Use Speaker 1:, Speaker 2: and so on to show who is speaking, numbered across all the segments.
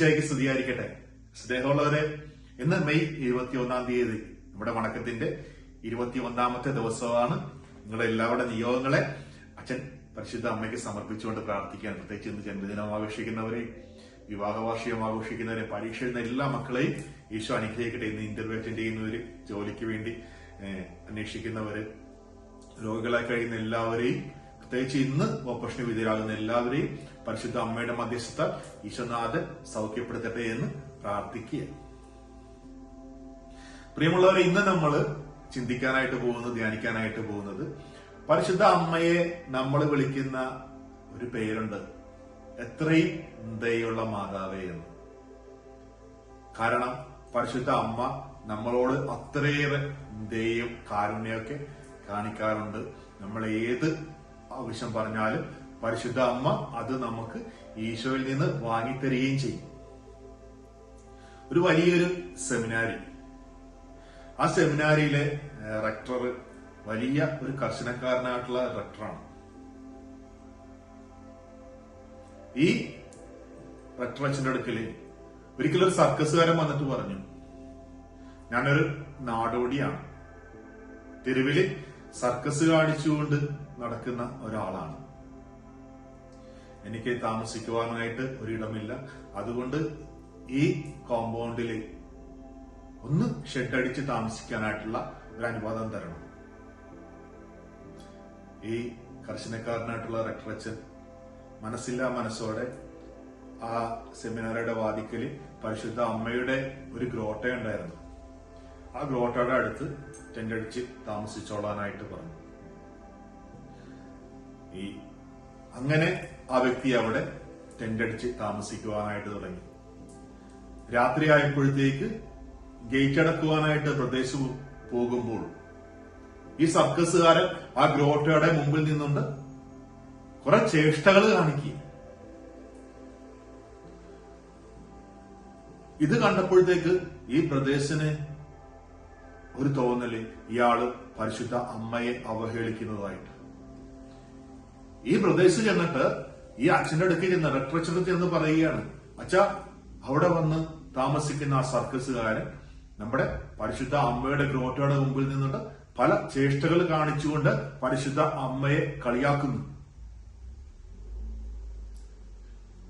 Speaker 1: ഈശോമിശിയായിക്ക് സ്തുതിയായിരിക്കട്ടെ. സ്നേഹമുള്ളവരെ ഇന്ന് മെയ് ഇരുപത്തി ഒന്നാം തീയതി നമ്മുടെ വണക്കത്തിന്റെ ഇരുപത്തി ഒന്നാമത്തെ ദിവസമാണ്. നിങ്ങളുടെ എല്ലാവരുടെ നിയോഗങ്ങളെ അച്ഛൻ പരിശുദ്ധ അമ്മയ്ക്ക് സമർപ്പിച്ചുകൊണ്ട് പ്രാർത്ഥിക്കാൻ പ്രത്യേകിച്ച് ഇന്ന് ജന്മദിനം ആഘോഷിക്കുന്നവരെ വിവാഹ വാർഷികം ആഘോഷിക്കുന്നവരെ പരീക്ഷ എഴുതുന്ന എല്ലാ മക്കളെയും ഈശോ അനുഗ്രഹിക്കട്ടെ. ഇന്ന് ഇന്റർവ്യൂ അറ്റൻഡ് ചെയ്യുന്നവര് ജോലിക്ക് വേണ്ടി അന്വേഷിക്കുന്നവര് രോഗികളായി കഴിയുന്ന എല്ലാവരെയും പ്രത്യേകിച്ച് ഇന്ന് ഓപ്പറേഷന് വിധേയരാകുന്ന എല്ലാവരെയും പരിശുദ്ധ അമ്മയുടെ മധ്യസ്ഥ ഈശ്വനാഥൻ സൗഖ്യപ്പെടുത്തട്ടെ എന്ന് പ്രാർത്ഥിക്കുക പ്രിയമുള്ളവർ ഇന്ന് നമ്മൾ ചിന്തിക്കാനായിട്ട് പോകുന്നത് ധ്യാനിക്കാനായിട്ട് പോകുന്നത് പരിശുദ്ധ അമ്മയെ നമ്മൾ വിളിക്കുന്ന ഒരു പേരുണ്ട്. എത്രയും ദയുള്ള മാതാവേ എന്ന്. കാരണം പരിശുദ്ധ അമ്മ നമ്മളോട് അത്രയേറെ ദയും കാരുണ്യമൊക്കെ കാണിക്കാറുണ്ട്. നമ്മൾ ഏത് ആവശ്യം പറഞ്ഞാലും പരിശുദ്ധ അമ്മ അത് നമുക്ക് ഈശോയിൽ നിന്ന് വാങ്ങിത്തരികയും ചെയ്യും. ഒരു വലിയൊരു സെമിനാരി ആ സെമിനാരിയിലെ റക്ടർ വലിയ ഒരു കർശനക്കാരനായിട്ടുള്ള റെക്ടറാണ് ഈ റെക്ടർ അച്ഛന്റെ അടുക്കൽ ഒരിക്കലും ഒരു സർക്കസുകാരൻ വന്നിട്ട് പറഞ്ഞു ഞാനൊരു നാടോടിയാണ്. തെരുവിൽ സർക്കസ് കാണിച്ചുകൊണ്ട് നടക്കുന്ന ഒരാളാണ്. എനിക്ക് താമസിക്കുവാനായിട്ട് ഒരിടമില്ല. അതുകൊണ്ട് ഈ കോമ്പൗണ്ടിൽ ഒന്ന് ഷെഡടിച്ച് താമസിക്കാനായിട്ടുള്ള ഒരു അനുവാദം തരണം. ഈ കർശനക്കാരനായിട്ടുള്ള റെക്ടറച്ചൻ മനസ്സില്ലാ മനസ്സോടെ ആ സെമിനാറുടെ വാതിക്കലിൽ പരിശുദ്ധ അമ്മയുടെ ഒരു ഗ്രോട്ട ഉണ്ടായിരുന്നു ആ ഗ്രോട്ടയുടെ അടുത്ത് ടെന്റടിച്ച് താമസിച്ചോളാനായിട്ട് പറഞ്ഞു. ഈ അങ്ങനെ ആ വ്യക്തി അവിടെ ടെൻഡടിച്ച് താമസിക്കുവാനായിട്ട് തുടങ്ങി. രാത്രി ആയപ്പോഴത്തേക്ക് ഗേറ്റ് അടക്കുവാനായിട്ട് പ്രദേശം പോകുമ്പോൾ ഈ സർക്കസുകാരൻ ആ ഗ്രോട്ടയുടെ മുമ്പിൽ നിന്നുണ്ട്. കുറെ ചേഷ്ടകൾ കാണിക്കുക. ഇത് കണ്ടപ്പോഴത്തേക്ക് ഈ പ്രദേശത്തിന് ഒരു തോന്നൽ. ഇയാൾ പരിശുദ്ധ അമ്മയെ അവഹേളിക്കുന്നതായിട്ട്. ഈ പ്രദേശത്ത് ചെന്നിട്ട് ഈ അച്ഛന്റെ അടുക്ക് ചെന്ന് റെക്ടറച്ചറിൽ ചെന്ന് പറയുകയാണ്. അച്ഛ അവിടെ വന്ന് താമസിക്കുന്ന ആ സർക്കസുകാരൻ നമ്മുടെ പരിശുദ്ധ അമ്മയുടെ ഗ്രോട്ടയുടെ മുമ്പിൽ നിന്നിട്ട് പല ചേഷ്ടകൾ കാണിച്ചുകൊണ്ട് പരിശുദ്ധ അമ്മയെ കളിയാക്കുന്നു.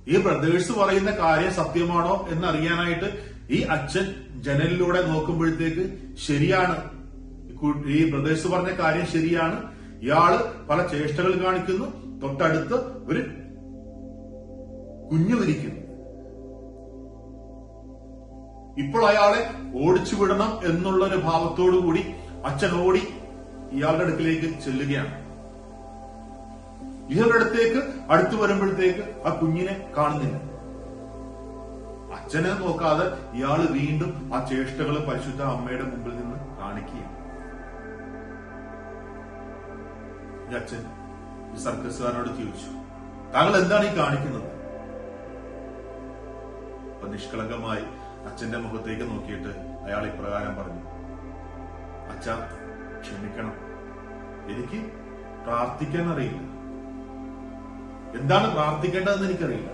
Speaker 1: ഈ ബ്രദേഴ്സ് പറയുന്ന കാര്യം സത്യമാണോ എന്നറിയാനായിട്ട് ഈ അച്ഛൻ ജനലിലൂടെ നോക്കുമ്പോഴത്തേക്ക് ശരിയാണ്. ഈ ബ്രദേഴ്സ് പറഞ്ഞ കാര്യം ശരിയാണ്. ഇയാൾ പല ചേഷ്ടകൾ കാണിക്കുന്നു. തൊട്ടടുത്ത് ഒരു കുഞ്ഞു വിരിക്കുന്നു. ഇപ്പോൾ അയാളെ ഓടിച്ചു വിടണം എന്നുള്ള ഒരു ഭാവത്തോടു കൂടി അച്ഛൻ ഓടി ഇയാളുടെ അടുക്കിലേക്ക് ചെല്ലുകയാണ്. ഇയാളുടെ അടുത്തേക്ക് അടുത്തു വരുമ്പോഴത്തേക്ക് ആ കുഞ്ഞിനെ കാണുന്നില്ല. അച്ഛനെ നോക്കാതെ ഇയാൾ വീണ്ടും ആ ചേഷ്ടകൾ പരിശുദ്ധ അമ്മയുടെ മുമ്പിൽ നിന്ന് കാണിക്കുകയാണ്. ഈ അച്ഛൻ സർക്കസുകാരനോട് ചോദിച്ചു താങ്കൾ എന്താണ് ഈ കാണിക്കുന്നത്? അപ്പൊ നിഷ്കളങ്കമായി അച്ഛന്റെ മുഖത്തേക്ക് നോക്കിയിട്ട് അയാൾ ഇപ്രകാരം പറഞ്ഞു അച്ഛ ക്ഷമിക്കണം. എനിക്ക് പ്രാർത്ഥിക്കാൻ അറിയില്ല എന്താണ് പ്രാർത്ഥിക്കേണ്ടതെന്ന് എനിക്കറിയില്ല.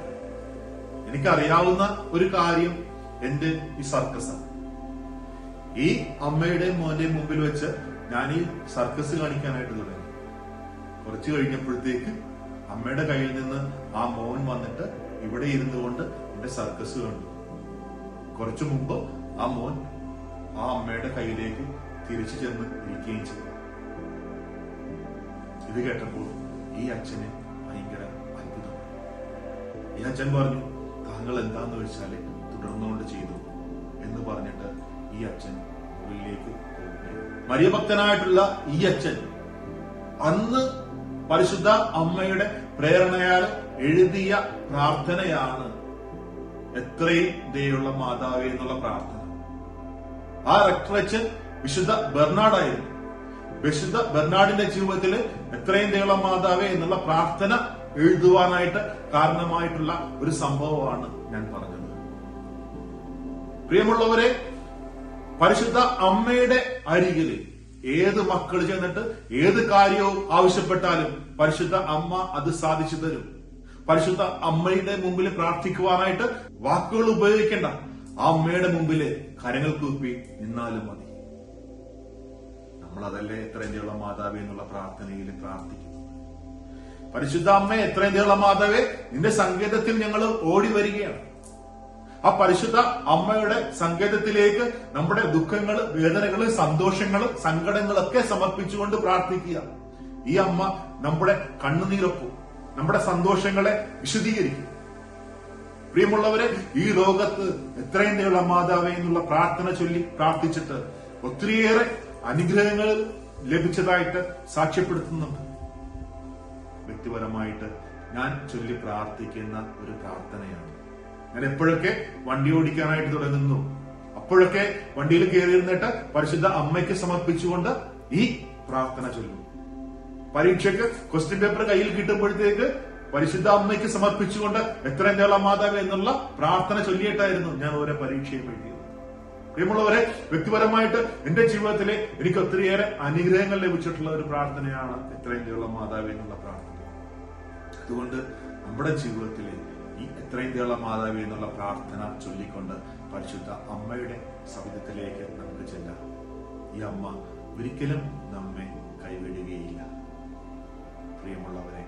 Speaker 1: എനിക്കറിയാവുന്ന ഒരു കാര്യം എന്റെ ഈ സർക്കസാണ്. ഈ അമ്മയുടെയും മോന്റെയും മുമ്പിൽ വെച്ച് ഞാൻ ഈ സർക്കസ് കാണിക്കാനായിട്ട് തുടങ്ങി. കുറച്ചു കഴിഞ്ഞപ്പോഴത്തേക്ക് അമ്മയുടെ കയ്യിൽ നിന്ന് ആ മോൻ വന്നിട്ട് ഇവിടെ ഇരുന്നു കൊണ്ട് എന്റെ സർക്കസ് കണ്ടു. കുറച്ചു മുമ്പ് ആ മോൻ ആ അമ്മയുടെ കയ്യിലേക്ക് തിരിച്ചു ചെന്ന് ഇരിക്കുകയും ചെയ്തു. ഇത് കേട്ടപ്പോൾ ഈ അച്ഛന് ഭയങ്കര അത്ഭുതം. ഈ അച്ഛൻ പറഞ്ഞു താങ്കൾ എന്താന്ന് വെച്ചാൽ തുടർന്നുകൊണ്ട് ചെയ്തു എന്ന് പറഞ്ഞിട്ട് ഈ അച്ഛൻ പോകുകയാണ് മരിയഭക്തനായിട്ടുള്ള ഈ അച്ഛൻ അന്ന് പരിശുദ്ധ അമ്മയുടെ പ്രേരണയാൽ എഴുതിയ പ്രാർത്ഥനയാണ് എത്രയും ദയുള്ള മാതാവേ എന്നുള്ള പ്രാർത്ഥന. ആ റെക്ടറച്ച് വിശുദ്ധ ബെർണാഡായിരുന്നു. വിശുദ്ധ ബെർണാഡിന്റെ ജീവിതത്തിൽ എത്രയും ദയുള്ള മാതാവേ എന്നുള്ള പ്രാർത്ഥന എഴുതുവാനായിട്ട് കാരണമായിട്ടുള്ള ഒരു സംഭവമാണ് ഞാൻ പറഞ്ഞത്. പ്രിയമുള്ളവരെ പരിശുദ്ധ അമ്മയുടെ അരികിൽ ഏത് മക്കൾ ചെന്നിട്ട് ഏത് കാര്യവും ആവശ്യപ്പെട്ടാലും പരിശുദ്ധ അമ്മ അത് സാധിച്ചു തരും. പരിശുദ്ധ അമ്മയുടെ മുമ്പിൽ പ്രാർത്ഥിക്കുവാനായിട്ട് വാക്കുകൾ ഉപയോഗിക്കേണ്ട. ആ അമ്മയുടെ മുമ്പിൽ കരങ്ങൾ കൂപ്പി നിന്നാലും മതി. നമ്മൾ അതല്ലേ എത്രയും ദയുള്ള മാതാവേ എന്നുള്ള പ്രാർത്ഥനയിൽ പ്രാർത്ഥിക്കുന്നു പരിശുദ്ധ അമ്മ എത്രയും ദയുള്ള മാതാവേ നിന്റെ സങ്കേതത്തിൽ ഞങ്ങൾ ഓടി വരികയാണ്. ആ പരിശുദ്ധ അമ്മയുടെ സങ്കേതത്തിലേക്ക് നമ്മുടെ ദുഃഖങ്ങൾ വേദനകൾ സന്തോഷങ്ങൾ സങ്കടങ്ങളൊക്കെ സമർപ്പിച്ചുകൊണ്ട് പ്രാർത്ഥിക്കുക. ഈ അമ്മ നമ്മുടെ കണ്ണുനീരൊപ്പും നമ്മുടെ സന്തോഷങ്ങളെ വിശദീകരിക്കും പ്രിയമുള്ളവരെ ഈ ലോകത്ത് എത്രയും ദയുള്ള മാതാവേ എന്നുള്ള പ്രാർത്ഥന ചൊല്ലി പ്രാർത്ഥിച്ചിട്ട് ഒത്തിരിയേറെ അനുഗ്രഹങ്ങൾ ലഭിച്ചതായിട്ട് സാക്ഷ്യപ്പെടുത്തുന്നുണ്ട്. വ്യക്തിപരമായിട്ട് ഞാൻ ചൊല്ലി പ്രാർത്ഥിക്കുന്ന ഒരു പ്രാർത്ഥനയാണ്. ഞാൻ എപ്പോഴൊക്കെ വണ്ടി ഓടിക്കാനായിട്ട് തുടങ്ങുന്നു അപ്പോഴൊക്കെ വണ്ടിയിൽ കയറിയിരുന്നിട്ട് പരിശുദ്ധ അമ്മയ്ക്ക് സമർപ്പിച്ചുകൊണ്ട് ഈ പ്രാർത്ഥന ചൊല്ലും പരീക്ഷയ്ക്ക് ക്വസ്റ്റ്യൻ പേപ്പർ കയ്യിൽ കിട്ടുമ്പോഴത്തേക്ക് പരിശുദ്ധ അമ്മയ്ക്ക് സമർപ്പിച്ചുകൊണ്ട് എത്ര തേള മാതാവ് എന്നുള്ള പ്രാർത്ഥന ചൊല്ലിയിട്ടായിരുന്നു ഞാൻ ഓരോ പരീക്ഷയും എഴുതിയത്. പ്രിയമുള്ളവരെ വ്യക്തിപരമായിട്ട് എന്റെ ജീവിതത്തിലെ എനിക്ക് ഒത്തിരിയേറെ അനുഗ്രഹങ്ങൾ ലഭിച്ചിട്ടുള്ള ഒരു പ്രാർത്ഥനയാണ് എത്ര തേള മാതാവ് എന്നുള്ള പ്രാർത്ഥന. അതുകൊണ്ട് നമ്മുടെ ജീവിതത്തിലെ ഈ എത്രയും തേള മാതാവി എന്നുള്ള പ്രാർത്ഥന ചൊല്ലിക്കൊണ്ട് പരിശുദ്ധ അമ്മയുടെ സവിധത്തിലേക്ക് നമുക്ക് ചെല്ലാം. ഈ അമ്മ ഒരിക്കലും നമ്മെ കൈവിടുകയില്ല. പ്രിയമുള്ളവരെ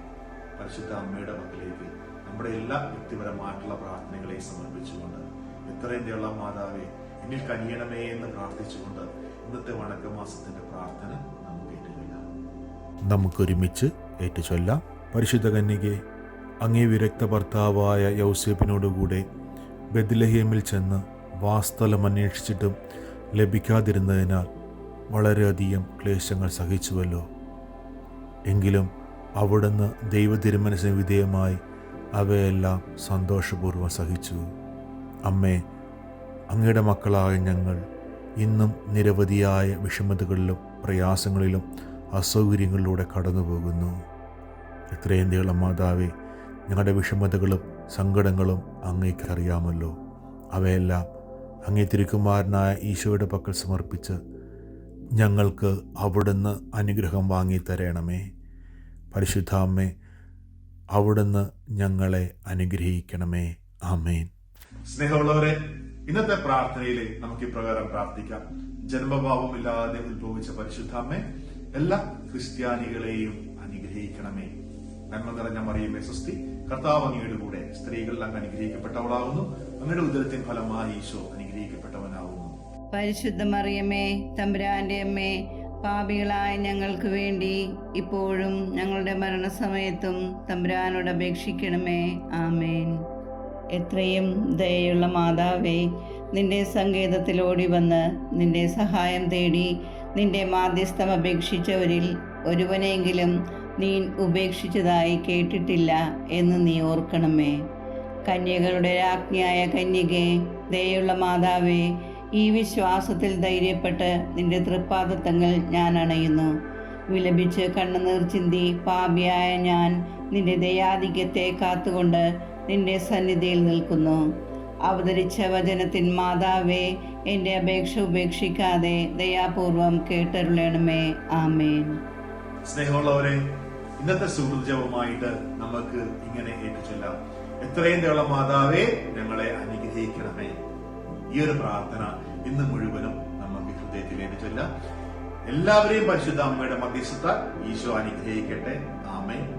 Speaker 1: പരിശുദ്ധ അമ്മയുടെ മക്കളിലേക്ക് നമ്മുടെ എല്ലാ വ്യക്തിപരമായിട്ടുള്ള പ്രാർത്ഥനകളെയും സമർപ്പിച്ചുകൊണ്ട് എത്രയും തേള മാതാവെ എന്നിൽ കനിയണമേ എന്ന് പ്രാർത്ഥിച്ചുകൊണ്ട് ഇന്നത്തെ വണക്കമാസത്തിന്റെ പ്രാർത്ഥന നമുക്ക് ഏറ്റുചൊല്ലാം.
Speaker 2: നമുക്കൊരുമിച്ച് ഏറ്റുചൊല്ലാം. പരിശുദ്ധ കന്യകെ അങ്ങേ വിരക്ത ഭർത്താവായ യൗസേപ്പിനോടുകൂടെ ബദ്ലഹേമിൽ ചെന്ന് വാസ്തലം അന്വേഷിച്ചിട്ടും ലഭിക്കാതിരുന്നതിനാൽ വളരെയധികം ക്ലേശങ്ങൾ സഹിച്ചുവല്ലോ. എങ്കിലും അവിടുന്ന് ദൈവതിരുമനസിന് വിധേയമായി അവയെല്ലാം സന്തോഷപൂർവം സഹിച്ചു. അമ്മേ അങ്ങയുടെ മക്കളായ ഞങ്ങൾ ഇന്നും നിരവധിയായ വിഷമതകളിലും പ്രയാസങ്ങളിലും അസൗകര്യങ്ങളിലൂടെ കടന്നു പോകുന്നു എത്രയും നീളം മാതാവേ ഞങ്ങളുടെ വിഷമതകളും സങ്കടങ്ങളും അങ്ങേക്ക് അറിയാമല്ലോ. അവയെല്ലാം അങ്ങേ തിരുക്കുമാരനായ ഈശോയുടെ പക്കൽ സമർപ്പിച്ച് ഞങ്ങൾക്ക് അവിടുന്ന് അനുഗ്രഹം വാങ്ങി തരണമേ. പരിശുദ്ധ അമ്മേ അവിടുന്ന് ഞങ്ങളെ അനുഗ്രഹിക്കണമേ. ആമേൻ.
Speaker 1: സ്നേഹമുള്ളവരെ ഇന്നത്തെ പ്രാർത്ഥനയിലെ നമുക്ക് ഇപ്രകാരം പ്രാർത്ഥിക്കാം. ജന്മഭാവമില്ലാതെ ഉത്ഭവിച്ച പരിശുദ്ധാമ്മേ എല്ലാ ക്രിസ്ത്യാനികളെയും അനുഗ്രഹിക്കണമേ. നന്മ നിറഞ്ഞ മറിയമേ സ്വസ്തി. കർത്താവ് അങ്ങയുടെ കൂടെ സ്ത്രീകൾ അങ്ങ് അനുഗ്രഹിക്കപ്പെട്ടവളാകുന്നു. അങ്ങയുടെ ഉദരത്തിൻ ഫലമായി ഈശോ അനുഗ്രഹിക്കപ്പെട്ടവനാകുന്നു
Speaker 3: പരിശുദ്ധ മറിയമ്മേ തമ്പുരാന്റെ അമ്മേ പാപികളായ ഞങ്ങൾക്ക് വേണ്ടി ഇപ്പോഴും ഞങ്ങളുടെ മരണസമയത്തും തമ്പുരാനോട് അപേക്ഷിക്കണമേ. ആമേൻ. എത്രയും ദയയുള്ള മാതാവേ നിന്റെ സങ്കേതത്തിലോടി വന്ന് നിന്റെ സഹായം തേടി നിന്റെ മാധ്യസ്ഥം അപേക്ഷിച്ചവരിൽ ഒരുവനെങ്കിലും നീ ഉപേക്ഷിച്ചതായി കേട്ടിട്ടില്ല എന്ന് നീ ഓർക്കണമേ. കന്യകളുടെ രാജ്ഞിയായ കന്യകെ ദയുള്ള മാതാവേ ഈ വിശ്വാസത്തിൽ ധൈര്യപ്പെട്ട് നിന്റെ തൃപ്പാദത്തങ്ങൾ ഞാൻ അണയുന്നു. വിലപിച്ച് കണ്ണുനീർ ചിന്തി പാപിയായ ഞാൻ നിന്റെ ദയാധിക്യത്തെ കാത്തുകൊണ്ട് നിന്റെ സന്നിധിയിൽ നിൽക്കുന്നു. അവതരിച്ച വചനത്തിൻ മാതാവേ എന്റെ അപേക്ഷ ഉപേക്ഷിക്കാതെ ദയാപൂർവം കേട്ടരുളേണമേ. ആമേൻ.
Speaker 1: സ്നേഹമുള്ളവരെ ഇന്നത്തെ സുഹൃജവുമായിട്ട് നമുക്ക് ഇങ്ങനെ ഏറ്റുചൊല്ലാം. എത്രയും തേള മാതാവേ ഞങ്ങളെ അനുഗ്രഹിക്കണമേ. ഈ ഒരു പ്രാർത്ഥന ഇന്ന് മുഴുവനും നമുക്ക് ഹൃദയത്തിൽ ഏറ്റുചൊല്ലാം. എല്ലാവരെയും പരിശുദ്ധ അമ്മയുടെ മധ്യസ്ഥ ഈശോ അനുഗ്രഹിക്കട്ടെ. ആമേ